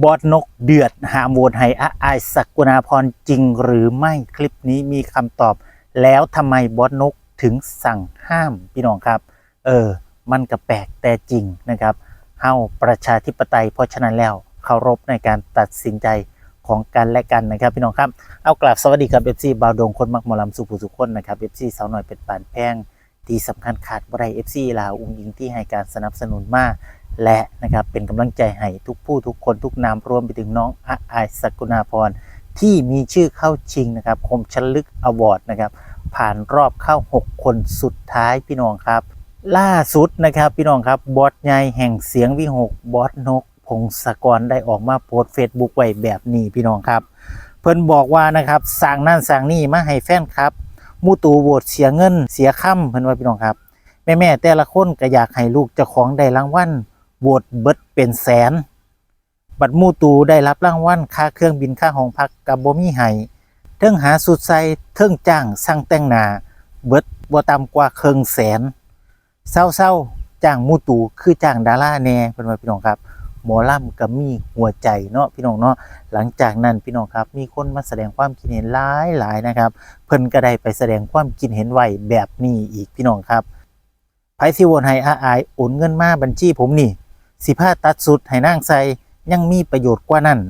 บอสนกเดือดหามโหวตให้อาอายสักกุณาพรจริงหรือไม่คลิปนี้มีคำตอบ แล้วทำไมบอสนกถึงสั่งห้ามพี่น้องครับ เออ มันก็แปลกแต่จริงนะครับเฮาประชาธิปไตยเพราะฉะนั้นแล้วเคารพในการตัดสินใจของกันและกันนะครับ พี่น้องครับเอากลับสวัสดีครับเอฟซีบาวดงคนมักหมอลำสุภูสุขคนนะครับเอฟซีสาวหน่อยเป็นปานแพงที่สำคัญขาดบ่ได้เอฟซีลาวอุ้งยิงที่ให้การสนับสนุนมาก และนะครับเป็นกำลังใจให้ทุกผู้ทุกคนทุกนามรวมไปถึงน้องอาอายสกุณาพรที่มีชื่อเข้าชิงนะครับคมชลึกอวอร์ดนะครับผ่านรอบเข้า 6 คนสุดท้ายพี่น้องครับ ล่าสุดนะครับพี่น้องครับบอสใหญ่แห่งเสียงวิหกบอสนก พงศกรได้ออกมาโพสต์เฟซบุ๊กไว้แบบนี้พี่น้องครับ เพิ่นบอกว่านะครับสั่งนั่นสั่งนี่มาให้แฟนครับมูตูโหวตเสียเงินเสียค่ำเพิ่นว่าพี่น้องครับ แม่แม่แต่ละคนก็อยากให้ลูกเจ้าของได้รางวัล โหวตเบิดเป็นแสน บัดมูตูได้รับรางวัลค่าเครื่องบินค่าห้องพักกับบ่มีให้เทิงหาสุดใส่เทิงจ้างสั่งแต่งหนาเบิดบ่ต่ำกว่าเครึ่งแสนเศร้าๆจ้างมูตูคือจ้างดาราแน่เพิ่นว่าพี่น้องครับหมอล่ำก็มีหัวใจเนาะพี่น้องเนาะหลังจากนั้นพี่น้องครับ มีคนมาแสดงความคิดเห็นหลายหลายนะครับ เพิ่นก็ได้ไปแสดงความคิดเห็นไว้แบบนี้อีกพี่น้องครับไผสิโหวนให้อาอายโอนเงินมาบัญชีผมนี่ สิพาตัดสุดให้นางใส่ยังมีประโยชน์กว่านั้น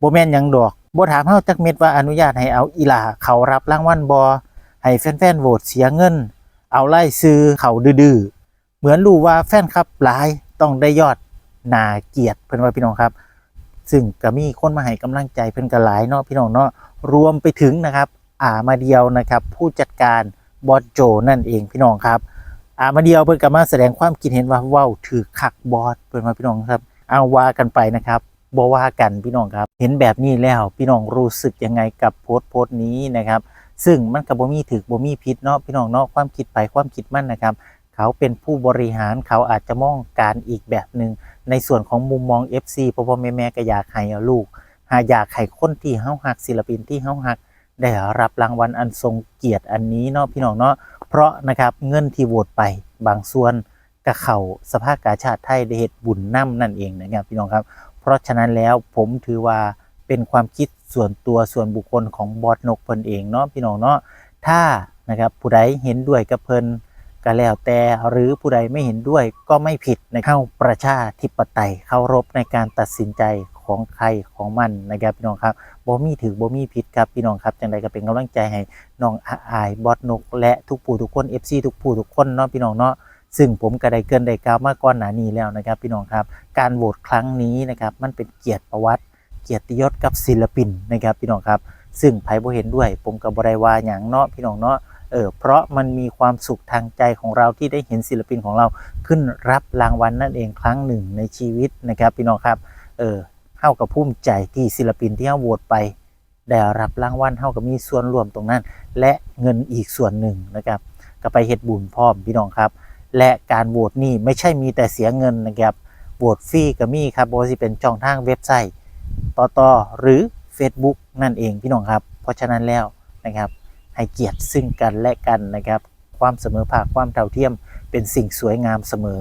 บ่แม่นยังดอกบ่ถามเฮาจักเม็ดว่าอนุญาตให้เอาอีหลาเขารับรางวัลบ่ให้แฟนๆโหวตเสียเงิน เอาไล่ซื้อเขาดื้อเหมือนรู้ว่าแฟนคลับหลายต้องได้ยอดนาเกียรติเพิ่นว่าพี่น้องครับ ซึ่งก็มีคนมาให้กำลังใจเพิ่นก็หลายเนาะพี่น้องเนาะรวมไปถึงนะครับ อ่ามาเดียวนะครับ ผู้จัดการบอสโจนั่นเองพี่น้องครับ อามาเดียวเพิ่นก็มาแสดงความคิดเห็นว่าเว้าถือคักบอสเพิ่นว่าพี่น้องครับ เอาว่ากันไปนะครับบ่ว่ากันพี่น้องครับ เห็นแบบนี้แล้วพี่น้องรู้สึกยังไงกับโพสต์โพสต์นี้นะครับ ซึ่งมันก็บ่มีถึกบ่มีพิษเนาะพี่น้องเนาะความคิดไปความคิดมั่นนะครับ เขาเป็นผู้บริหารเขาอาจจะมองการอีกแบบหนึ่งในส่วนของมุมมอง FC พ่อพ่อแม่แม่ก็อยากให้ลูกหาอยากให้คนที่เฮาฮักศิลปินที่เฮาฮัก ได้รับรางวัลอันทรงเกียรติอันนี้เนาะพี่น้องเนาะ เพราะนะครับเงินที่โหวตไปบางส่วนกระเขาสภาพกาชาติไทยได้เหตุบุญน้ำนั่นเองนะครับพี่น้องครับ เพราะฉะนั้นแล้วผมถือว่าเป็นความคิดส่วนตัวส่วนบุคคลของบอสนกเพิ่นเองเนาะพี่น้องเนาะถ้านะครับผู้ใดเห็นด้วยกับเพิ่น ก็แล้วแต่หรือผู้ใดไม่เห็นด้วยก็ไม่ผิดในเข้าประชาธิปไตยเคารพในการตัดสินใจของใครของมันนะครับพี่น้องครับบ่มีถือบ่มีผิดครับพี่น้องครับจังใดก็เป็นกำลังใจให้น้องอาอายบอสนก และทุกผู้ทุกคน FC ทุกผู้ทุกคนเนาะพี่น้องเนาะซึ่งผมก็ได้เกินได้กล่าวมาก่อนหน้านี้แล้วนะครับ พี่น้องครับการโหวตครั้งนี้นะครับมันเป็นเกียรติประวัติ เกียรติยศกับศิลปินนะครับพี่น้องครับ ซึ่งไผบ่เห็นด้วย ผมก็บ่ได้ว่าหยังเนาะพี่น้องเนาะ เออเพราะมันมีความสุขทางใจของเราที่ได้เห็นศิลปินของเราขึ้นรับรางวัลนั่นเองครั้งหนึ่งในชีวิตนะครับพี่น้องครับเออเฮากับภูมิใจที่ศิลปินที่เฮาโหวตไป ได้รับรางวัลเฮาก็มีส่วนรวมตรงนั้น และเงินอีกส่วนหนึ่งนะครับก็ไปเฮ็ดบุญพร้อมพี่น้องครับ และการโหวตนี่ไม่ใช่มีแต่เสียเงินนะครับโหวตฟรีก็มีครับบ่ว่าสิเป็นช่องทางเว็บไซต์ต่อต่อหรือ Facebook นั่นเองพี่น้องครับ เพราะฉะนั้นแล้วนะครับ ให้เกียรติซึ่งกันและกันนะครับ ความเสมอภาคความเท่าเทียมเป็นสิ่งสวยงามเสมอ